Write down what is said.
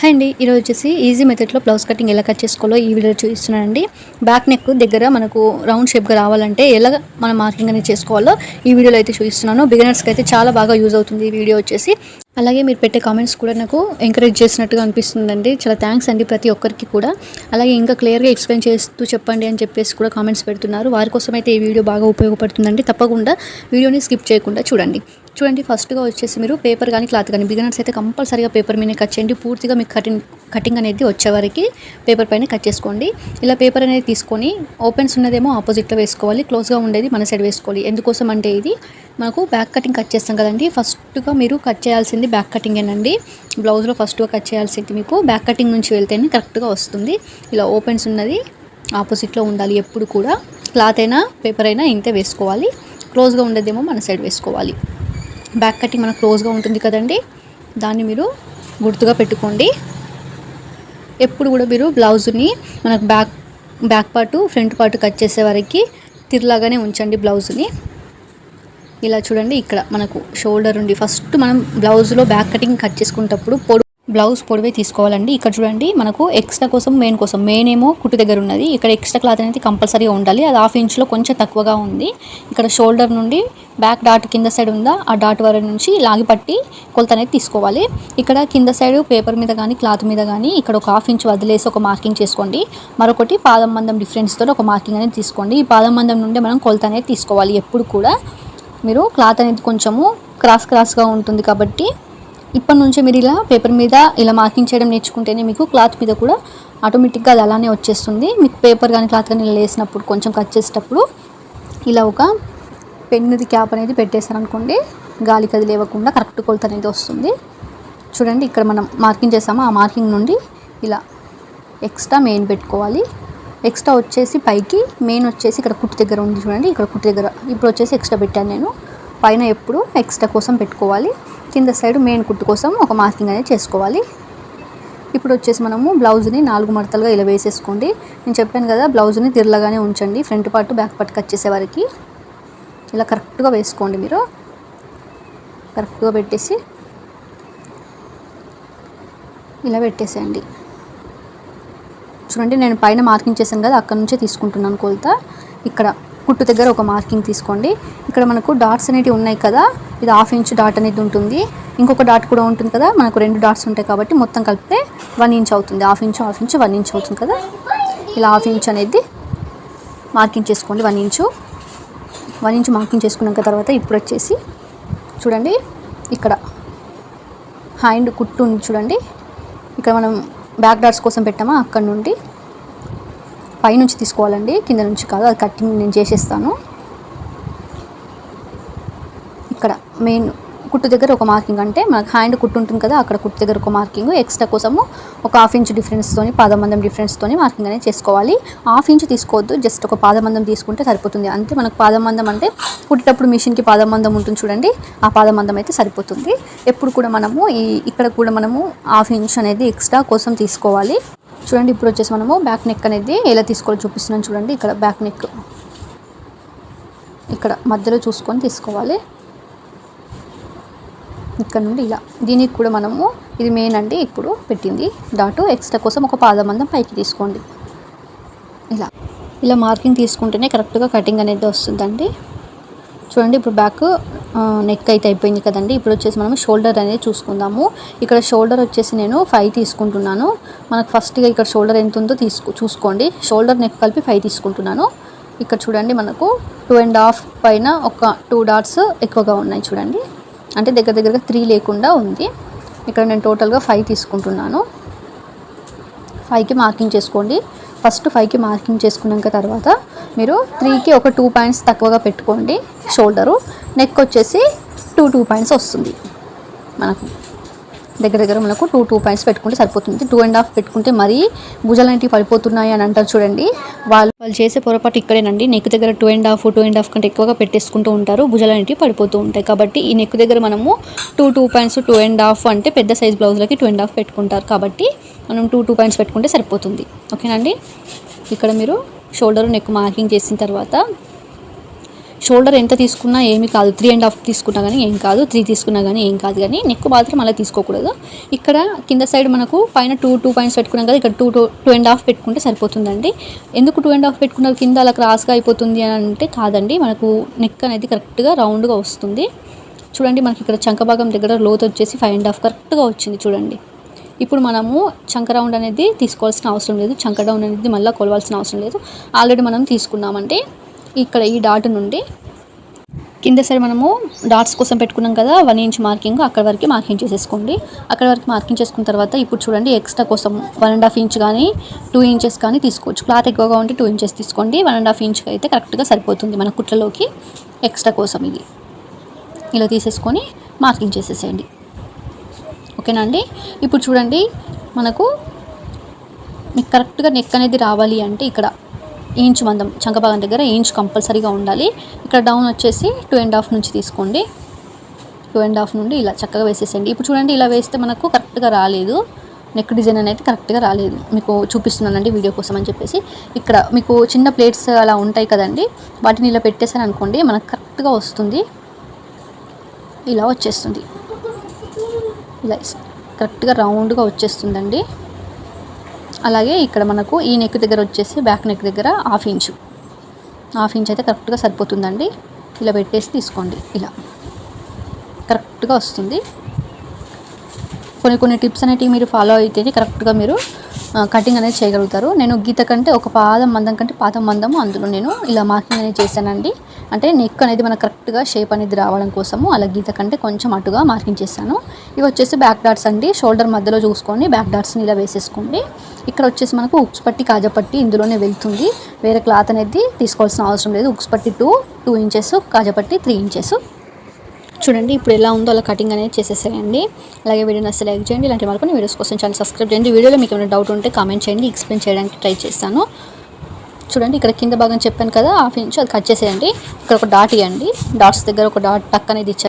Hi అండి ఈరోజు వచ్చేసి ఈజీ మెథడ్లో బ్లౌజ్ కటింగ్ ఎలా కట్ చేసుకోవాలో ఈ వీడియో చూపిస్తున్నానండి. బ్యాక్ నెక్ దగ్గర మనకు రౌండ్ షేప్గా రావాలంటే ఎలా మనం మార్కింగ్ అనేది చేసుకోవాలో ఈ వీడియోలో అయితే చూపిస్తున్నాను. బిగినర్స్కి అయితే చాలా బాగా యూజ్ అవుతుంది ఈ వీడియో వచ్చేసి. అలాగే మీరు పెట్టే కామెంట్స్ కూడా నాకు ఎంకరేజ్ చేసినట్టుగా అనిపిస్తుందండి. చాలా థ్యాంక్స్ అండి ప్రతి ఒక్కరికి కూడా. అలాగే ఇంకా క్లియర్గా ఎక్స్ప్లెయిన్ చేస్తూ చెప్పండి అని చెప్పేసి కూడా కామెంట్స్ పెడుతున్నారు. వారి కోసం అయితే ఈ వీడియో బాగా ఉపయోగపడుతుందండి. తప్పకుండా వీడియోని స్కిప్ చేయకుండా చూడండి. చూడండి ఫస్ట్గా వచ్చేసి మీరు పేపర్ కానీ క్లాత్ కానీ బిగినర్స్ అయితే కంపల్సరీగా పేపర్ మీద కట్ చేయండి. పూర్తిగా మీకు కటింగ్ కటింగ్ అనేది వచ్చేవరకు పేపర్ పైన కట్ చేసుకోండి. ఇలా పేపర్ అనేది తీసుకొని ఓపెన్స్ ఉన్నదేమో ఆపోజిట్లో వేసుకోవాలి. క్లోజ్గా ఉండేది మన సైడ్ వేసుకోవాలి. ఎందుకోసం అంటే ఇది మనకు బ్యాక్ కటింగ్ కట్ చేస్తాం కదండి. ఫస్ట్గా మీరు కట్ చేయాల్సింది బ్యాక్ కటింగేనండి బ్లౌజ్లో ఫస్ట్గా కట్ చేయాల్సింది మీకు బ్యాక్ కటింగ్ నుంచి వెళ్తేనే కరెక్ట్గా వస్తుంది. ఇలా ఓపెన్స్ ఉన్నది ఆపోజిట్లో ఉండాలి ఎప్పుడు కూడా. క్లాత్ అయినా పేపర్ అయినా ఇంతే వేసుకోవాలి. క్లోజ్గా ఉండేదేమో మన సైడ్ వేసుకోవాలి. బ్యాక్ కటింగ్ మనకు క్లోజ్గా ఉంటుంది కదండి. దాన్ని మీరు గుర్తుగా పెట్టుకోండి. ఎప్పుడు కూడా మీరు బ్లౌజ్ని మనకు back back part front part cut చేసే వరకు తిరలాగానే ఉంచండి బ్లౌజ్ని. ఇలా చూడండి ఇక్కడ మనకు షోల్డర్ ఉండి ఫస్ట్ మనం బ్లౌజ్లో బ్యాక్ కటింగ్ కట్ చేసుకునేటప్పుడు పొడు బ్లౌజ్ పొడివే తీసుకోవాలండి. ఇక్కడ చూడండి మనకు ఎక్స్ట్రా కోసం మెయిన్ కోసం మెయిన్ ఏమో కుట్టు దగ్గర ఉన్నది. ఇక్కడ ఎక్స్ట్రా క్లాత్ అనేది కంపల్సరీగా ఉండాలి. అది హాఫ్ ఇంచ్లో కొంచెం తక్కువగా ఉంది. ఇక్కడ షోల్డర్ నుండి బ్యాక్ డాట్ కింద సైడ్ ఉందా ఆ డాట్ వరకు నుంచి లాగి పట్టి కొలత అనేది తీసుకోవాలి. ఇక్కడ కింద సైడ్ పేపర్ మీద కానీ క్లాత్ మీద కానీ ఇక్కడ ఒక హాఫ్ ఇంచ్ వదిలేసి ఒక మార్కింగ్ చేసుకోండి. మరొకటి పాదం మందం డిఫరెన్స్తో ఒక మార్కింగ్ అనేది తీసుకోండి. ఈ పాదం మందం నుండి మనం కొలత అనేది తీసుకోవాలి. ఎప్పుడు కూడా మీరు క్లాత్ అనేది కొంచెము క్రాస్ క్రాస్గా ఉంటుంది కాబట్టి ఇప్పటి నుంచే మీరు ఇలా పేపర్ మీద ఇలా మార్కింగ్ చేయడం నేర్చుకుంటేనే మీకు క్లాత్ మీద కూడా ఆటోమేటిక్గా అది అలానే వచ్చేస్తుంది. మీకు పేపర్ కానీ క్లాత్ కానీ ఇలా వేసినప్పుడు కొంచెం కట్ చేసేటప్పుడు ఇలా ఒక పెన్నుది క్యాప్ అనేది పెట్టేశారనుకోండి గాలి గాలికి అది లేవకుండా కరెక్ట్ కొలత అనేది వస్తుంది. చూడండి ఇక్కడ మనం మార్కింగ్ చేసామో? ఆ మార్కింగ్ నుండి ఇలా ఎక్స్ట్రా మెయిన్ పెట్టుకోవాలి. ఎక్స్ట్రా వచ్చేసి పైకి మెయిన్ వచ్చేసి ఇక్కడ కుట్టు దగ్గర ఉంది చూడండి ఇక్కడ కుట్టు దగ్గర. ఇప్పుడు వచ్చేసి ఎక్స్ట్రా పెట్టాను నేను. పైన ఎప్పుడు ఎక్స్ట్రా కోసం పెట్టుకోవాలి. కింద సైడ్ మెయిన్ కుట్టు కోసం ఒక మార్కింగ్ అనేది చేసుకోవాలి. ఇప్పుడు వచ్చేసి మనము బ్లౌజ్ని నాలుగు మడతలుగా ఇలా వేసేసుకోండి. నేను చెప్పాను కదా బ్లౌజ్ని తిరలగానే ఉంచండి. Front part back part cut చేసేవారికి ఇలా కరెక్ట్గా వేసుకోండి మీరు. కరెక్ట్గా పెట్టేసి ఇలా పెట్టేసేయండి. చూడండి నేను పైన మార్కింగ్ చేశాను కదా అక్కడ నుంచే తీసుకుంటున్నాను కొలత. ఇక్కడ కుట్టు దగ్గర ఒక మార్కింగ్ తీసుకోండి. ఇక్కడ మనకు డాట్స్ అనేవి ఉన్నాయి కదా ఇది హాఫ్ ఇంచ్ డాట్ అనేది ఉంటుంది. ఇంకొక డాట్ కూడా ఉంటుంది కదా మనకు రెండు డాట్స్ ఉంటాయి కాబట్టి మొత్తం కలిపితే వన్ ఇంచ్ అవుతుంది. Half inch half inch one inch అవుతుంది కదా. ఇలా హాఫ్ ఇంచ్ అనేది మార్కింగ్ చేసుకోండి one inch one inch marking చేసుకున్నాక తర్వాత ఇప్పుడు వచ్చేసి చూడండి ఇక్కడ హ్యాండ్ కుట్టు ఉంది చూడండి. ఇక్కడ మనం బ్యాక్ డాట్స్ కోసం పెట్టామా? అక్కడ నుండి పైనుంచి తీసుకోవాలండి. కింద నుంచి కాదు అది కటింగ్ నేను చేసేస్తాను. ఇక్కడ మెయిన్ కుట్టు దగ్గర ఒక మార్కింగ్ అంటే మనకు హ్యాండ్ కుట్టు ఉంటుంది కదా అక్కడ కుట్టు దగ్గర ఒక మార్కింగ్ ఎక్స్ట్రా కోసము ఒక హాఫ్ ఇంచ్ డిఫరెన్స్తోని పాదమందం డిఫరెన్స్తోని మార్కింగ్ అనేది చేసుకోవాలి. హాఫ్ ఇంచ్ తీసుకోవద్దు జస్ట్ ఒక పాదమందం తీసుకుంటే సరిపోతుంది. అంతే మనకు పాదమందం అంటే కుట్టేటప్పుడు మిషన్కి పాదమందం ఉంటుంది చూడండి ఆ పాదమందం అయితే సరిపోతుంది. ఎప్పుడు కూడా మనము ఈ ఇక్కడ కూడా మనము హాఫ్ ఇంచ్ అనేది ఎక్స్ట్రా కోసం తీసుకోవాలి. చూడండి ఇప్పుడు వచ్చేసి మనము బ్యాక్ నెక్ అనేది ఎలా తీసుకోవాలో చూపిస్తున్నాను చూడండి ఇక్కడ బ్యాక్ నెక్ ఇక్కడ మధ్యలో చూసుకొని తీసుకోవాలి. ఇక్కడ నుండి ఇలా. దీనికి కూడా మనము ఇది మెయిన్ అండి. ఇప్పుడు పెట్టింది డాటు. ఎక్స్ట్రా కోసం ఒక పాదమందం పైకి తీసుకోండి. ఇలా. ఇలా మార్కింగ్ తీసుకుంటేనే కరెక్ట్గా కటింగ్ అనేది వస్తుందండి. చూడండి ఇప్పుడు బ్యాక్ నెక్ అయితే అయిపోయింది కదండి. ఇప్పుడు వచ్చేసి మనం షోల్డర్ అనేది చూసుకుందాము. ఇక్కడ షోల్డర్ వచ్చేసి నేను ఫైవ్ తీసుకుంటున్నాను. మనకు ఫస్ట్గా ఇక్కడ షోల్డర్ ఎంత ఉందో తీసుకు చూసుకోండి. షోల్డర్ నెక్ కలిపి ఫైవ్ తీసుకుంటున్నాను. ఇక్కడ చూడండి మనకు టూ అండ్ హాఫ్ పైన ఒక టూ డాట్స్ ఎక్కువగా ఉన్నాయి చూడండి. అంటే దగ్గర దగ్గరగా త్రీ లేకుండా ఉంది. ఇక్కడ నేను టోటల్గా ఫైవ్ తీసుకుంటున్నాను. ఫైవ్కి మార్కింగ్ చేసుకోండి. ఫస్ట్ ఫైవ్కి మార్కింగ్ చేసుకున్నాక తర్వాత మీరు త్రీకి ఒక టూ పాయింట్స్ తక్కువగా పెట్టుకోండి షోల్డరు నెక్ వచ్చేసి టూ టూ పాయింట్స్ వస్తుంది. మనకు దగ్గర దగ్గర మనకు టూ టూ పాయింట్స్ పెట్టుకుంటే సరిపోతుంది. టూ అండ్ హాఫ్ పెట్టుకుంటే మరీ భుజాలంటివి పడిపోతున్నాయి అని అంటారు చూడండి. వాళ్ళు వాళ్ళు చేసే పొరపాటు ఇక్కడేనండి. నెక్ దగ్గర two and half two and half కంటే ఎక్కువగా పెట్టేసుకుంటూ ఉంటారు. భుజాలంటివి పడిపోతూ ఉంటాయి. కాబట్టి ఈ నెక్ దగ్గర మనము two two points two and half అంటే పెద్ద సైజ్ బ్లౌజ్లకి టూ అండ్ హాఫ్ పెట్టుకుంటారు. కాబట్టి మనం టూ టూ పాయింట్స్ పెట్టుకుంటే సరిపోతుంది. ఓకేనండి ఇక్కడ మీరు షోల్డర్ నెక్ మార్కింగ్ చేసిన తర్వాత షోల్డర్ ఎంత తీసుకున్నా ఏమి కాదు. త్రీ అండ్ హాఫ్ తీసుకున్నా కానీ ఏం కాదు. త్రీ తీసుకున్నా కానీ ఏం కాదు కానీ నెక్ మాత్రం అలా తీసుకోకూడదు. ఇక్కడ కింద సైడ్ మనకు పైన టూ టూ పాయింట్స్ పెట్టుకున్నాం కదా ఇక్కడ two two two and half పెట్టుకుంటే సరిపోతుందండి. ఎందుకు టూ అండ్ హాఫ్ పెట్టుకున్న కింద అలా క్రాస్గా అయిపోతుంది అని అంటే కాదండి. మనకు నెక్ అనేది కరెక్ట్గా రౌండ్గా వస్తుంది. చూడండి మనకి ఇక్కడ చంక భాగం దగ్గర లోతు వచ్చేసి ఫైవ్ అండ్ హాఫ్ కరెక్ట్గా వచ్చింది చూడండి. ఇప్పుడు మనము చంక రౌండ్ అనేది తీసుకోవాల్సిన అవసరం లేదు. చంక డౌన్ అనేది మళ్ళీ కొలవాల్సిన అవసరం లేదు. ఆల్రెడీ మనం తీసుకున్నామంటే ఇక్కడ ఈ డాట్ నుండి. కింద సైడ్ మనము డాట్స్ కోసం పెట్టుకున్నాం కదా వన్ ఇంచ్ మార్కింగ్ అక్కడ వరకు మార్కింగ్ చేసేసుకోండి. అక్కడ వరకు మార్కింగ్ చేసుకున్న తర్వాత ఇప్పుడు చూడండి ఎక్స్ట్రా కోసం వన్ అండ్ హాఫ్ ఇంచ్ కానీ టూ ఇంచెస్ కానీ తీసుకోవచ్చు. క్లాత్ ఎక్కువగా ఉంటే టూ ఇంచెస్ తీసుకోండి వన్ అండ్ హాఫ్ ఇంచ్ అయితే కరెక్ట్గా సరిపోతుంది మన కుట్లలోకి ఎక్స్ట్రా కోసం ఇది. ఇలా తీసేసుకొని మార్కింగ్ చేసేసేయండి. ఓకేనా అండి? ఇప్పుడు చూడండి మనకు మీకు కరెక్ట్గా నెక్ అనేది రావాలి అంటే ఇక్కడ ఇంచ్ మందం చంకభాగం దగ్గర ఇంచ్ కంపల్సరీగా ఉండాలి. ఇక్కడ డౌన్ వచ్చేసి టూ అండ్ హాఫ్ నుంచి తీసుకోండి. టూ అండ్ హాఫ్ నుండి ఇలా చక్కగా వేసేసేయండి. ఇప్పుడు చూడండి ఇలా వేస్తే మనకు కరెక్ట్గా రాలేదు. నెక్ డిజైన్ అనేది కరెక్ట్గా రాలేదు. మీకు చూపిస్తున్నానండి వీడియో కోసం అని చెప్పేసి. ఇక్కడ మీకు చిన్న ప్లేట్స్ అలా ఉంటాయి కదండి వాటిని ఇలా పెట్టేసాను అనుకోండి మనకు కరెక్ట్గా వస్తుంది. ఇలా వచ్చేస్తుంది. ఇలా కరెక్ట్గా రౌండ్గా వచ్చేస్తుందండి. అలాగే ఇక్కడ మనకు ఈ నెక్ దగ్గర వచ్చేసి బ్యాక్ నెక్ దగ్గర హాఫ్ ఇంచు హాఫ్ ఇంచ్ అయితే కరెక్ట్గా సరిపోతుందండి. ఇలా పెట్టేసి తీసుకోండి. ఇలా. కరెక్ట్గా వస్తుంది. కొన్ని కొన్ని టిప్స్ అనేటివి మీరు ఫాలో అయితేనే కరెక్ట్గా మీరు కటింగ్ అనేది చేయగలుగుతారు. నేను గీత కంటే ఒక పాదం మందం కంటే పాదం మందము అందులో నేను ఇలా మార్కింగ్ అనేది చేశానండి. అంటే నెక్ అనేది మనకు కరెక్ట్గా షేప్ అనేది రావడం కోసము అలా గీత కంటే కొంచెం అటుగా మార్కింగ్ చేశాను. ఇవి వచ్చేసి బ్యాక్ డాట్స్ అండి. షోల్డర్ మధ్యలో చూసుకొని బ్యాక్ డాట్స్ని ఇలా వేసేసుకోండి. ఇక్కడ వచ్చేసి మనకు ఉక్స్ పట్టి కాజపట్టి ఇందులోనే వెళ్తుంది. వేరే క్లాత్ అనేది తీసుకోవాల్సిన అవసరం లేదు. ఉక్స్ పట్టి టూ టూ ఇంచెస్ కాజపట్టి త్రీ ఇంచెస్. చూడండి ఇప్పుడు ఎలా ఉందో అలా కటింగ్ అనేది చేసేసేయండి. అలాగే వీడియో నచ్చితే లైక్ చేయండి. ఇలాంటి మరికొన్ని వీడియోస్ కోసం ఛానల్ సబ్స్క్రైబ్ చేయండి. వీడియోలో మీకు ఏమైనా డౌట్ ఉంటే కామెంట్ చేయండి. ఎక్స్ప్లెయిన్ చేయడానికి ట్రై చేస్తాను. చూడండి ఇక్కడ కింద భాగం చెప్పాను కదా హాఫ్ ఇంచ్ అది కట్ చేసేయండి. ఇక్కడ ఒక డాట్ ఇవ్వండి. డాట్స్ దగ్గర ఒక డాట్ టక్ అనేది ఇచ్చారు